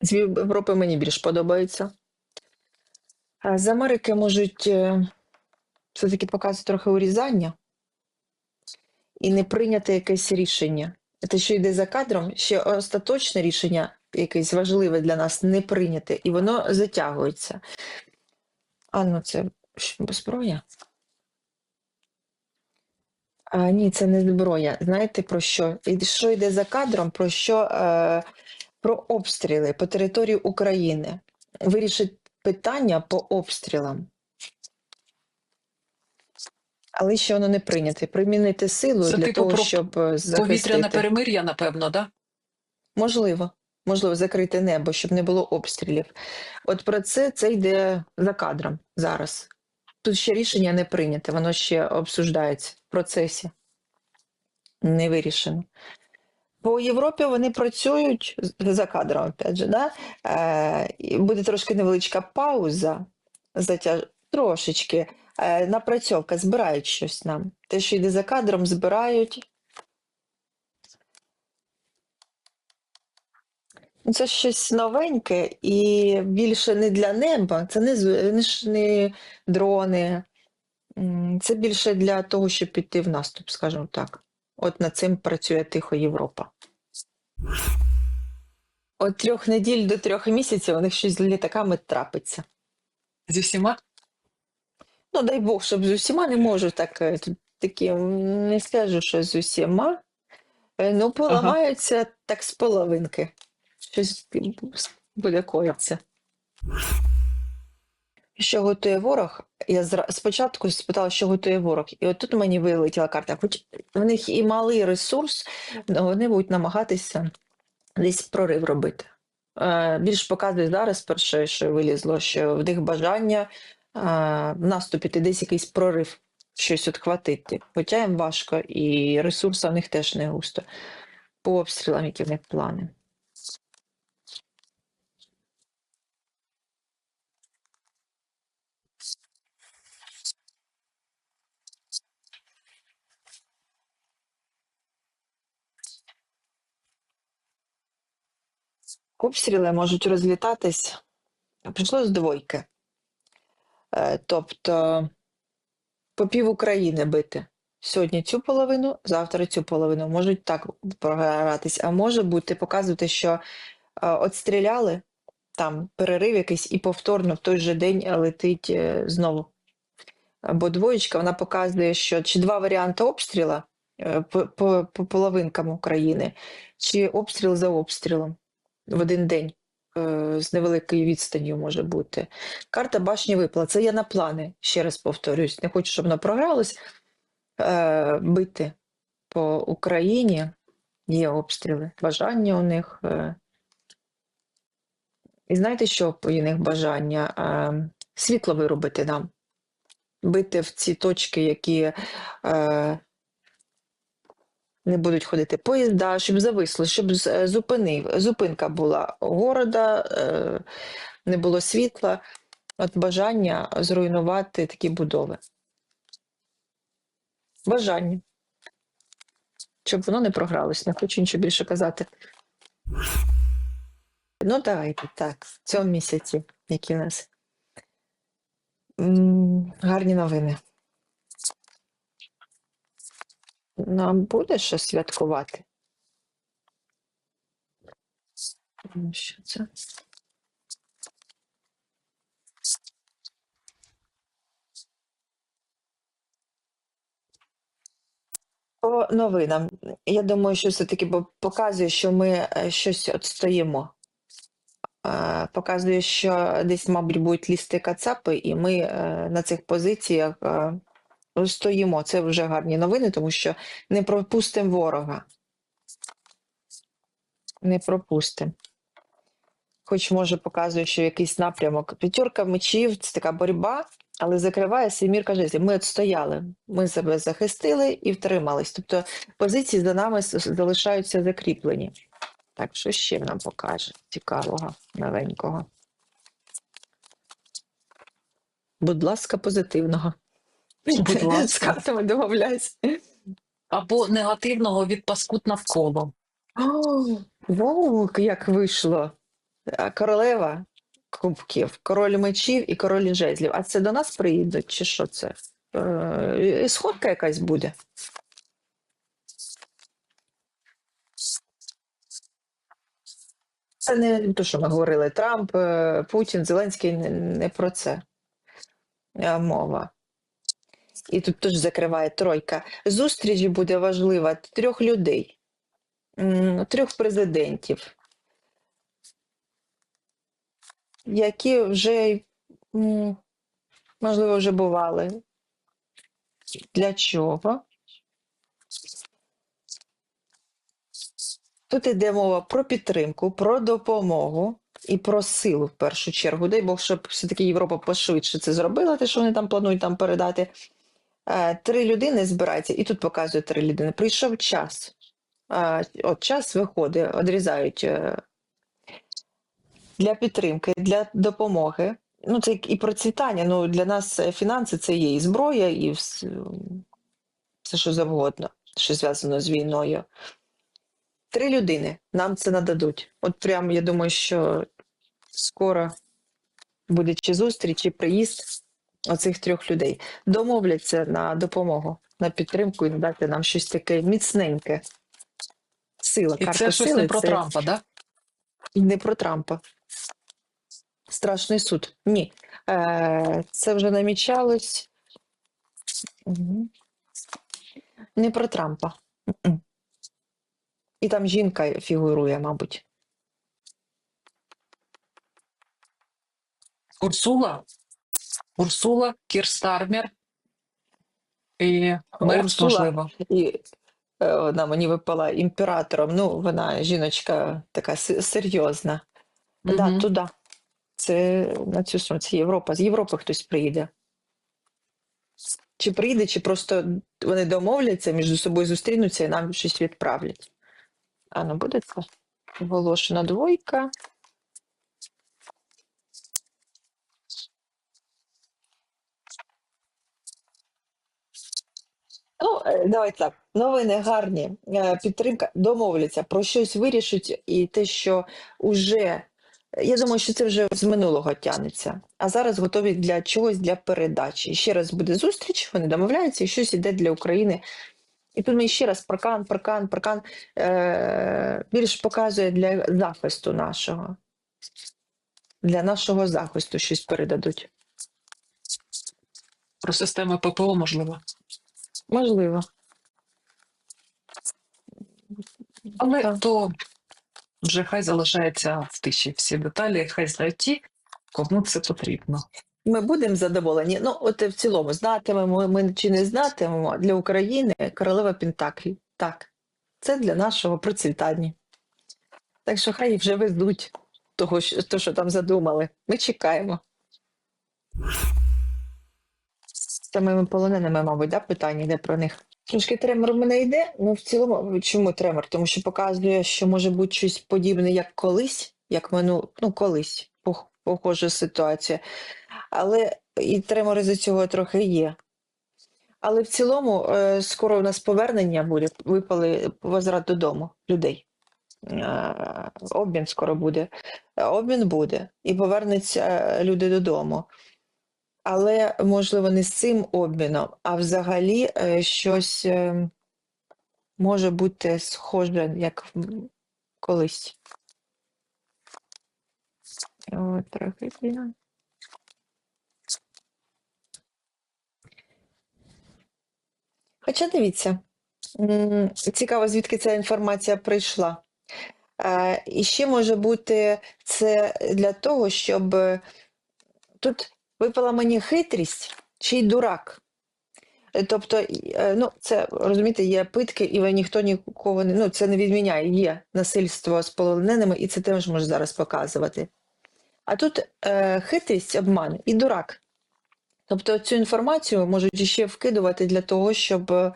З Європи мені більш подобається. З Америки можуть е, все-таки показувати трохи урізання і не прийняти якесь рішення. Те, що йде за кадром, ще остаточне рішення, якесь важливе для нас, не прийняте, і воно затягується. А ну це зброя? А, ні, це не зброя. Знаєте про що? І Що йде за кадром? Про що? Е, про обстріли по території України. Вирішить питання по обстрілам. Але ще воно не прийняте. Примінити силу Це для типу того, про щоб е, Повітряне перемир'я, напевно, да? Можливо. Можливо, закрити небо, щоб не було обстрілів. От про це це йде за кадром зараз. Тут ще рішення не прийняте, воно ще обсуждається в процесі. Не вирішено. По Європі вони працюють за кадром, опять же, да? Е, буде трошки невеличка пауза, затяж... трошечки. Е, напрацьовка, збирають щось нам. Те, що йде за кадром, збирають. Ну, Це щось новеньке і більше не для неба, це не, не, не дрони. Це більше для того, щоб піти в наступ, скажімо так. От над цим працює тихо Європа. От трьох неділь до трьох місяців у них щось з літаками трапиться. Зі всіма? Ну, дай Бог, щоб з усіма не можу так е, такі, не скажу, що з усіма. Е, Ну, поламаються так з половинки. Щось буде коїться. Що готує ворог? Я зра... спочатку спитала, що готує ворог, і от тут мені вилетіла карта. Хоч в них і малий ресурс, але вони будуть намагатися десь прорив робити. Е, більш показує зараз, перше, що вилізло, що в них бажання е, в наступі десь якийсь прорив, щось отхватити. Хоча їм важко, і ресурсу в них теж не густо. По обстрілам, які в них плани. Обстріли можуть розлітатись. Прийшло з двойки. Е, Тобто по пів України бити. Сьогодні цю половину, завтра цю половину. Можуть так програтись. А може бути показувати, що е, отстріляли, там перерив якийсь і повторно в той же день летить е, знову. Бо двоєчка вона показує, що чи два варіанти обстріла по, по, по половинкам України, чи обстріл за обстрілом в один день е, з невеликою відстанню може бути. Карта башні випала. Це я на плани, ще раз повторюсь. Не хочу, щоб воно програлось. Е, бити по Україні є обстріли, бажання у них. Е. І знаєте, що у них бажання? Е, світло виробити нам. Бити в ці точки, які е, не будуть ходити поїзда, щоб зависло, щоб е, зупинив, зупинка була города, е, не було світла. От бажання зруйнувати такі будови. Бажання. Щоб воно не програлось, не хочу нічого більше казати. Ну, давайте так, в цьому місяці, які у нас гарні новини. Нам буде що святкувати? Що це? По новинам. Я думаю, що все-таки показує, що ми е, щось отстоїмо. Е, Показує, що десь, мабуть, будуть лізти кацапи, і ми е, на цих позиціях стоїмо. Це вже гарні новини, тому що не пропустимо ворога. Не пропустимо. Хоч може показує, що якийсь напрямок. П'ятерка мечів це така боротьба, але закриває семірка жезлів. Ми отстояли, ми себе захистили і втримались. Тобто позиції за нами залишаються закріплені. Так, що ще нам покаже цікавого, новенького? Будь ласка, позитивного. Будь З картами домовляйся. Або негативного від паскуд навколо. О, Вау, як вийшло. королева кубків, король мечів і король жезлів. А це до нас приїдуть, чи що це? Е, сходка якась буде. Це не те, що ми говорили. Трамп, е, Путін, Зеленський не, про це е, мова. І тут теж закриває тройка. Зустріч буде важлива трьох людей, трьох президентів, які вже, можливо, вже бували. Для чого? Тут йде мова про підтримку, про допомогу і про силу в першу чергу. Дай Бог, щоб все-таки Європа пошвидше це зробила, те, що вони там планують там передати. Е, Три людини збираються, і тут показують три людини. Прийшов час. Е, От час виходить, одрізають е, для підтримки, для допомоги. Ну, це і процвітання. Ну, для нас фінанси це є і зброя, і все, що завгодно, що зв'язано з війною. Три людини нам це нададуть. От прямо я думаю, що скоро буде чи зустріч, чи приїзд оцих трьох людей. Домовляться на допомогу, на підтримку і надати нам щось таке міцненьке. Сила, І карта це щось сили не про це Трампа, да? не про Трампа. Страшний суд. Ні. Е, це вже намічалось. Не про Трампа. І там жінка фігурує, мабуть. Урсула, Урсула, Кірстармер і Мерц, можливо. І е, вона мені випала імператором. Ну, вона жіночка така се- серйозна. Да, Мгм. туди. Це на цю сторону. Це Європа. З Європи хтось приїде. Чи приїде, чи просто вони домовляться, між собою зустрінуться і нам щось відправлять. А ну буде це оголошена двойка. Ну, е, давай так. Новини гарні. Е, Підтримка домовляться про щось вирішить, і те, що уже я думаю, що це вже з минулого тягнеться. А зараз готові для чогось для передачі. Ще раз буде зустріч, вони домовляються, і щось іде для України. І тут мені ще раз паркан, паркан, паркан е- більш показує для захисту нашого. Для нашого захисту щось передадуть. Про системи ППО, можливо. Можливо. Але Так. то вже хай залишається в тиші всі деталі, хай знають ті, кому це потрібно. Ми будемо задоволені. Ну, от в цілому, знатимемо ми чи не знатимемо для України королева Пентаклі. Так, це для нашого процвітання. Так що хай вже везуть того, що, то, що там задумали. Ми чекаємо. Самими полоненими, мабуть, да, питання йде про них. Трошки тремор в мене йде, ну в цілому, чому тремор? Тому що показує, що може бути щось подібне, як колись, як мину, ну колись, пох- похожа ситуація. Але і тремори з цього трохи є. Але в цілому е, скоро у нас повернення буде, випали возврат додому людей. Е, Обмін скоро буде. Обмін буде і повернуться е, люди додому. Але, можливо, не з цим обміном, а взагалі е, щось е, може бути схоже, як колись. От, трохи. Хоча дивіться, цікаво, звідки ця інформація прийшла. Е, І ще може бути це для того, щоб тут випала мені хитрість чи й дурак. Е, Тобто, е, ну, це розумієте, є питки, і ви ніхто нікого не ну, це не відміняє. Є насильство з полоненими, і це теж може зараз показувати. А тут е, хитрість, обман і дурак. Тобто цю інформацію можуть ще вкидувати для того, щоб е,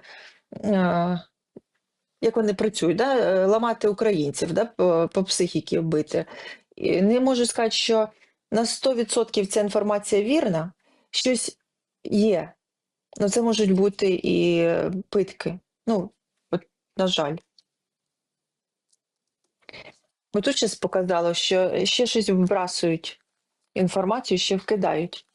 як вони працюють, да? е, ламати українців, да? по, по психіки бити. І не можу сказати, що на 100% ця інформація вірна, щось є. Ну, це можуть бути і питки. Ну, от, на жаль. Бо тут щось показало, що ще щось вбрасують інформацію, ще вкидають.